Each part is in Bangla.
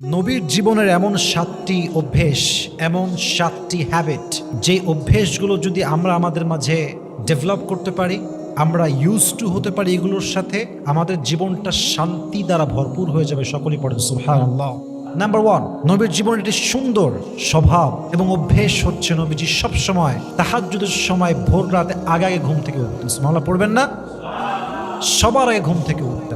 নবীর জীবনের এমন সাতটি অভ্যেস, এমন সাতটি হ্যাবিট যে অভ্যেসগুলো যদি আমরা আমাদের মাঝে ডেভেলপ করতে পারি, আমরা ইউজ টু হতে পারি এগুলোর সাথে, আমাদের জীবনটা শান্তি দ্বারা ভরপুর হয়ে যাবে সকলেই পড়েন, সুবহানাল্লাহ। নাম্বার ওয়ান নবীর জীবনের একটি সুন্দর স্বভাব এবং অভ্যেস হচ্ছে নবীজি সবসময় তাহাজ্জুদের সময় ভোর রাতে আগে আগে ঘুম থেকে উঠতেন। সুবহানাল্লাহ, পড়বেন না? সবার আগে ঘুম থেকে উঠতেন।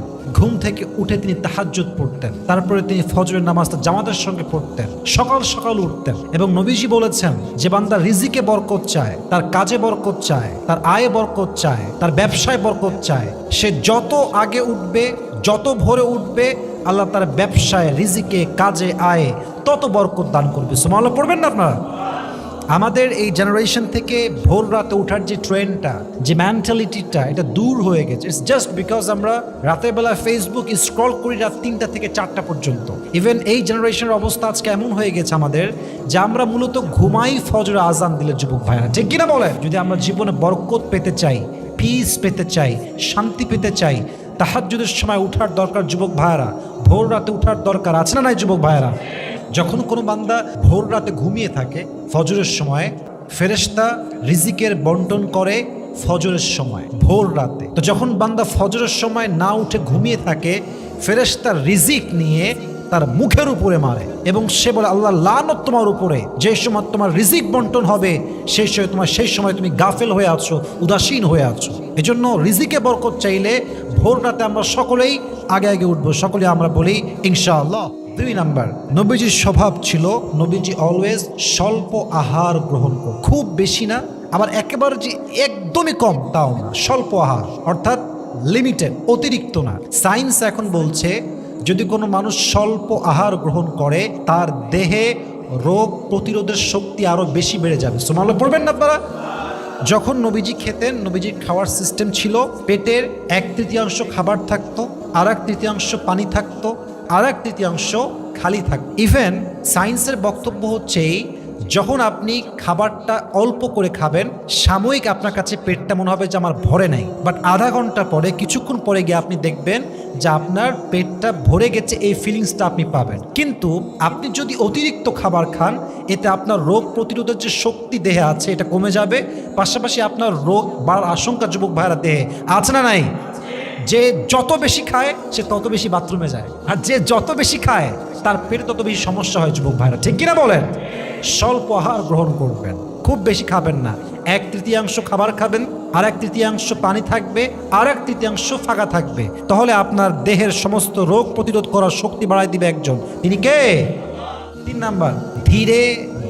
ঘুম থেকে উঠে তিনি তাহাজ্জুদ পড়তেন। তারপরে তিনি ফজরের নামাজটা জামাতের সঙ্গে পড়তেন। সকাল সকাল উঠতেন এবং নবীজি বলেছেন, যে বান্দা রিজিকে বরকত চায়, তার কাজে বরকত চায়, তার আয়ে বরকত চায়, তার ব্যবসায় বরকত চায়, সে যত আগে উঠবে, যত ভোরে উঠবে, আল্লাহ তার ব্যবসায়, রিজিকে, কাজে, আয়ে তত বরকত দান করবে। সুমাল্লাহ পড়বেন না আপনারা? আমাদের এই জেনারেশন থেকে ভোর রাতে ওঠার যে ট্রেন্ডটা যে মেন্টালিটিটা এটা দূর হয়ে গেছে। ইটস জাস্ট বিকজ আমরা রাতের বেলা ফেসবুক স্ক্রল করি রাত তিনটা থেকে চারটা পর্যন্ত। ইভেন এই জেনারেশনের অবস্থা আজকে এমন হয়ে গেছে আমাদের যে আমরা মূলত ঘুমাই ফজর আজান দিলে যুবক ভাইরা। ঠিক কিনা বলে যদি আমরা জীবনে বরকত পেতে চাই পিস পেতে চাই, শান্তি পেতে চাই, তাহাজ্জুদের সময় উঠার দরকার যুবক ভাইয়ারা ভোর রাতে উঠার দরকার আছে না নাই যুবক ভাইয়ারা যখন কোনো বান্দা ভোর রাতে ঘুমিয়ে থাকে, ফজরের সময়, ফেরেশতা রিজিকের বন্টন করে ফজরের সময়, ভোর রাতে। তো যখন বান্দা ফজরের সময় না উঠে ঘুমিয়ে থাকে, ফেরেশতা রিজিক নিয়ে তার মুখের উপরে মারে এবং সে বলে, আল্লাহ, লানত তোমার উপরে। যে সময় তোমার রিজিক বন্টন হবে সেই সময় তোমার, সেই সময় তুমি গাফেল হয়ে আছো, উদাসীন হয়ে আছো। এজন্য রিজিকে বরকত চাইলে ভোর রাতে আমরা সকলেই আগে আগে উঠবো। সকলে আমরা বলি, ইনশাআল্লাহ। দুই নাম্বার, নবীজির স্বভাব ছিল নবীজি অলওয়েজ স্বল্প আহার গ্রহণ করত খুব বেশি না, আবার একেবারে যে একদমই কম, তাও না, স্বল্প আহার, অর্থাৎ লিমিটেড অতিরিক্ত না। সায়েন্স এখন বলছে, যদি কোনো মানুষ স্বল্প আহার গ্রহণ করে, তার দেহে রোগ প্রতিরোধের শক্তি আরও বেশি বেড়ে যাবে। সোমালো পড়বেন না আপনারা? যখন নবীজি খেতেন, নবীজির খাওয়ার সিস্টেম ছিল, পেটের এক তৃতীয়াংশ খাবার থাকতো আর এক তৃতীয়াংশ পানি থাকতো আর এক তৃতীয়াংশ খালি থাকতো ইভেন সায়েন্সের বক্তব্য হচ্ছে যখন আপনি খাবারটা অল্প করে খাবেন, সাময়িক আপনার কাছে পেটটা মনে হবে যে আমার ভরে নাই। বাট আধা ঘণ্টা পরে, কিছুক্ষণ পরে গিয়ে আপনি দেখবেন যে আপনার পেটটা ভরে গেছে, এই ফিলিংসটা আপনি পাবেন। কিন্তু আপনি যদি অতিরিক্ত খাবার খান, এতে আপনার রোগ প্রতিরোধের যে শক্তি দেহে আছে, এটা কমে যাবে। পাশাপাশি আপনার রোগ বাড়ার আশঙ্কা যুবক ভাইরা দেহে আছে না নাই? যে যত বেশি খায়, সে তত বেশি বাথরুমে যায়। আর যে যত বেশি খায়, তার পেটে তত বেশি সমস্যা হয় যুবক ভাইরা। ঠিক কিনা বলেন? স্বল্প আহার গ্রহণ করবেন, খুব বেশি খাবেন না। এক তৃতীয়াংশ খাবার খাবেন আর এক তৃতীয়াংশ পানি থাকবে আর এক তৃতীয়াংশ ফাঁকা থাকবে। তাহলে আপনার দেহের সমস্ত রোগ প্রতিরোধ করার শক্তি বাড়ায় দিবে একজন। তিনি কে? তিন নাম্বার, ধীরে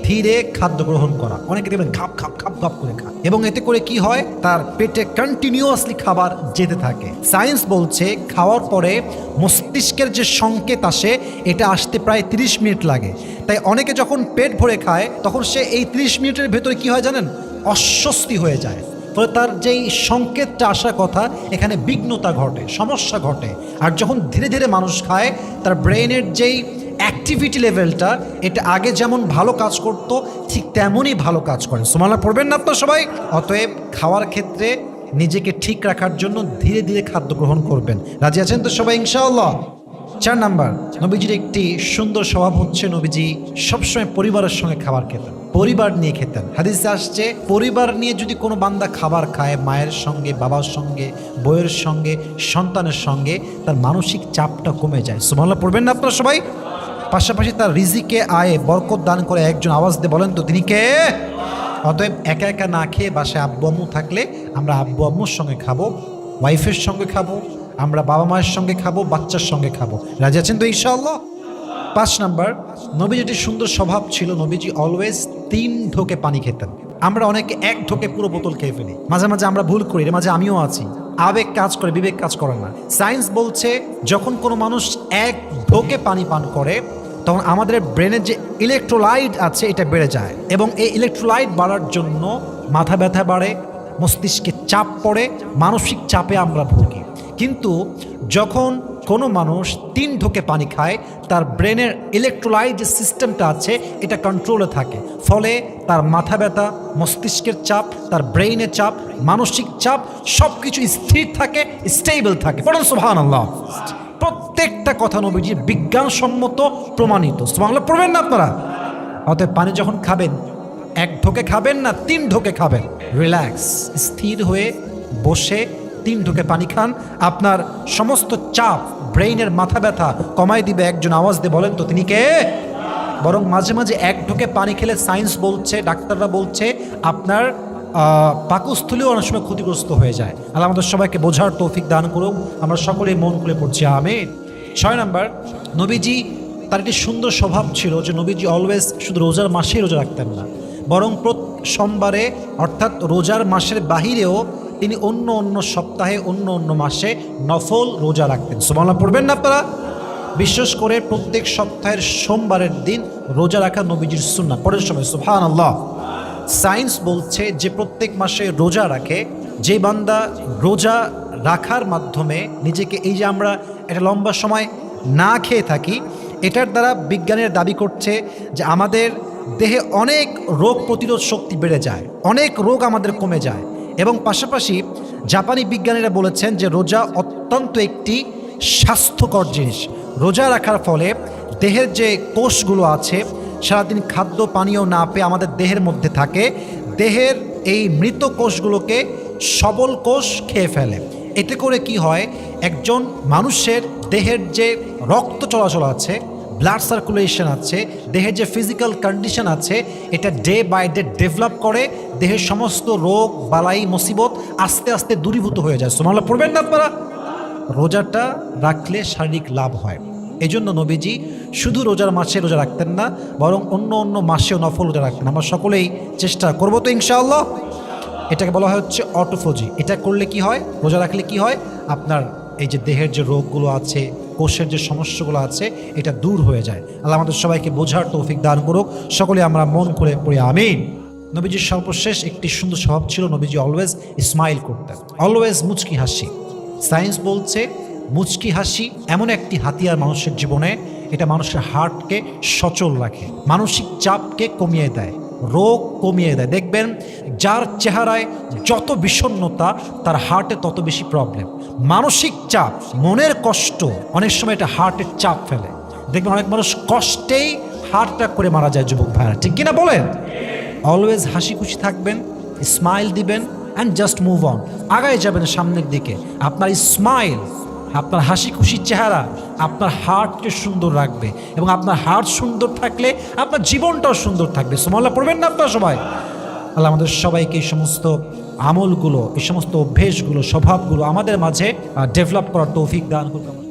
ধীরে খাদ্য গ্রহণ করা। অনেকে দেখবেন খাপ খাপ খাপ খাপ করে খায়। এবং এতে করে কি হয়? তার পেটে কন্টিনিউয়াসলি খাবার যেতে থাকে। সায়েন্স বলছে খাওয়ার পরে মস্তিষ্কের যে সংকেত আসে, এটা আসতে প্রায় 30 মিনিট লাগে। তাই অনেকে যখন পেট ভরে খায়, তখন সে এই 30 মিনিটের ভেতরে কি হয় জানেন? অস্বস্তি হয়ে যায়। ফলে তার যেই সংকেতটা আসার কথা, এখানে বিঘ্নতা ঘটে, সমস্যা ঘটে। আর যখন ধীরে ধীরে মানুষ খায়, তার ব্রেনের যেই অ্যাক্টিভিটি লেভেলটা এটা আগে যেমন ভালো কাজ করত, ঠিক তেমনই ভালো কাজ করে। সোমালা পড়বেন না আপনার সবাই? অতএব খাওয়ার ক্ষেত্রে নিজেকে ঠিক রাখার জন্য ধীরে ধীরে খাদ্য গ্রহণ করবেন। রাজি আছেন তো সবাই? ইনশাআল্লাহ। চার নাম্বার, নবীজির একটি সুন্দর স্বভাব হচ্ছে নবীজি সবসময় পরিবারের সঙ্গে খাবার খেতেন, পরিবার নিয়ে খেতেন। হাদিসে আসছে, পরিবার নিয়ে যদি কোনো বান্দা খাবার খায়, মায়ের সঙ্গে, বাবার সঙ্গে বইয়ের সঙ্গে, সন্তানের সঙ্গে, তার মানসিক চাপটা কমে যায়। সুমাল্লাহ পড়বেন না আপনারা সবাই? পাশাপাশি তার রিজিকে, আয়ে বরকত দান করে একজন আওয়াজ দিয়ে বলেন তো, তিনি কে? অতএব একা একা না খেয়ে বাসায় আব্বু আম্মু থাকলে আমরা আব্বু আম্মুর সঙ্গে খাব, ওয়াইফের সঙ্গে খাব, আমরা বাবা মায়ের সঙ্গে খাব, বাচ্চার সঙ্গে খাব। রাজি আছেন তো ইনশাআল্লাহ? পাঁচ নাম্বার নবীজিটির সুন্দর স্বভাব ছিল, নবীজি অলওয়েজ তিন ঢোকে পানি খেতেন। আমরা অনেকে এক ঢোকে পুরো বোতল খেয়ে ফেলি। মাঝে মাঝে আমরা ভুল করি মাঝে আমিও আছি। আবেগ কাজ করে, বিবেক কাজ করে না। সায়েন্স বলছে, যখন কোনো মানুষ এক ঢোকে পানি পান করে, তখন আমাদের ব্রেনের যে ইলেকট্রোলাইট আছে, এটা বেড়ে যায়। এবং এই ইলেকট্রোলাইট বাড়ার জন্য মাথা ব্যথা বাড়ে, মস্তিষ্কে চাপ পড়ে, মানসিক চাপে আমরা ভুগি। কিন্তু যখন কোনো মানুষ তিন ঢোকে পানি খায়, তার ব্রেনের ইলেকট্রোলাইট যে সিস্টেমটা আছে, এটা কন্ট্রোলে থাকে। ফলে তার মাথা ব্যথা, মস্তিষ্কের চাপ, তার ব্রেইনের চাপ, মানসিক চাপ সব কিছু স্থির থাকে স্টেবল থাকে। প্রত্যেকটা কথা নবীজির বিজ্ঞানসম্মত প্রমাণিত। বাংলা পড়বেন না আপনারা? অতএব পানি যখন খাবেন, এক ঢোকে খাবেন না, তিন ঢোকে খাবেন। রিল্যাক্স, স্থির হয়ে বসে তিন ঢোকে পানি খান, আপনার সমস্ত চাপ, ব্রেইনের মাথা ব্যথা কমাই দিবে একজন আওয়াজ দিয়ে বলেন তো, তিনি কে? বরং মাঝে মাঝে এক ঢোকে পানি খেলে সায়েন্স বলছে, ডাক্তাররা বলছে, আপনার পাকস্থলীও অনেক সময় ক্ষতিগ্রস্ত হয়ে যায়। আল্লাহ আমাদের সবাইকে বোঝার তৌফিক দান করুক আমরা সকলেই মন খুলে পড়ছি, আমিন। ছয় নাম্বার, নবীজি, তার একটি সুন্দর স্বভাব ছিল যে নবীজি অলওয়েজ শুধু রোজার মাসেই রোজা রাখতেন না। বরং সোমবারে, অর্থাৎ রোজার মাসের বাহিরেও তিনি অন্য অন্য সপ্তাহে, অন্য অন্য মাসে নফল রোজা রাখতেন। সোমাল্লা পড়বেন না আপনারা? বিশেষ করে প্রত্যেক সপ্তাহের সোমবারের দিন রোজা রাখা নবীজির সুন্না পরের সময় সুফান আল্লাহ সায়েন্স বলছে যে প্রত্যেক মাসে রোজা রাখে, যে বান্দা রোজা রাখার মাধ্যমে নিজেকে এই যে আমরা একটা লম্বা সময় না খেয়ে থাকি, এটার দ্বারা বিজ্ঞানের দাবি করছে যে আমাদের দেহে অনেক রোগ প্রতিরোধ শক্তি বেড়ে যায়, অনেক রোগ আমাদের কমে যায়। এবং পাশাপাশি জাপানি বিজ্ঞানীরা বলেছেন যে রোজা অত্যন্ত একটি স্বাস্থ্যকর জিনিস। রোজা রাখার ফলে দেহের যে কোষগুলো আছে, সারাদিন খাদ্য পানীয় না পেয়ে আমাদের দেহের মধ্যে থাকে। দেহের এই মৃত কোষগুলোকে সবল কোষ খেয়ে ফেলে। এতে করে কি হয়? একজন মানুষের দেহের যে রক্ত চলাচল আছে ব্লাড সার্কুলেশন আছে, দেহের যে ফিজিক্যাল কন্ডিশন আছে, এটা ডে বাই ডে ডেভেলপ করে, দেহের সমস্ত রোগ, বালাই, মুসিবত আস্তে আস্তে দূরীভূত হয়ে যায়। সোমাল্লা পড়বেন না আপনারা? রোজাটা রাখলে শারীরিক লাভ হয়। এই জন্য নবীজি শুধু রোজার মাসে রোজা রাখতেন না, বরং অন্য অন্য মাসেও নফল রোজা রাখতেন। আমরা সকলেই চেষ্টা করব তো ইনশাআল্লাহ। এটাকে বলা হয় হচ্ছে অটোফোজি এটা করলে কি হয়? রোজা রাখলে কি হয়? আপনার এই যে দেহের যে রোগগুলো আছে কোষের যে সমস্যাগুলো আছে, এটা দূর হয়ে যায়। আল্লাহ আমাদের সবাইকে বোঝার তৌফিক দান করুক। সকলে আমরা মন করে পড়ি, আমিন। নবীজির সর্বশেষ একটি সুন্দর স্বভাব ছিল, নবীজি অলওয়েজ স্মাইল করতেন। অলওয়েজ মুচকি হাসি। সায়েন্স বলছে, মুচকি হাসি এমন একটি হাতিয়ার মানুষের জীবনে, এটা মানুষের হার্টকে সচল রাখে, মানসিক চাপকে কমিয়ে দেয়। রোগ কমিয়ে দেয়। দেখবেন যার চেহারায় যত বিষণ্ণতা, তার হার্টে তত বেশি প্রবলেম মানসিক চাপ, মনের কষ্ট, অনেক সময় এটা হার্টের চাপ ফেলে। দেখবেন অনেক মানুষ কষ্টেই হার্ট করে মারা যায় যুবক ভাইরা। ঠিক কিনা বলেন? অলওয়েজ হাসি খুশি থাকবেন স্মাইল দিবেন অ্যান্ড জাস্ট মুভ অন আগায় যাবেন সামনের দিকে। আপনার স্মাইল আপনার হাসি খুশির চেহারা আপনার হার্টকে সুন্দর রাখবে এবং আপনার হার্ট সুন্দর থাকলে আপনার জীবনটাও সুন্দর থাকবে। সোমাল্লা পড়বেন না আপনার সবাই? তাহলে আমাদের সবাইকে এই সমস্ত আমলগুলো, এই সমস্ত অভ্যেসগুলো, স্বভাবগুলো আমাদের মাঝে ডেভেলপ করার তৌফিক দান করুন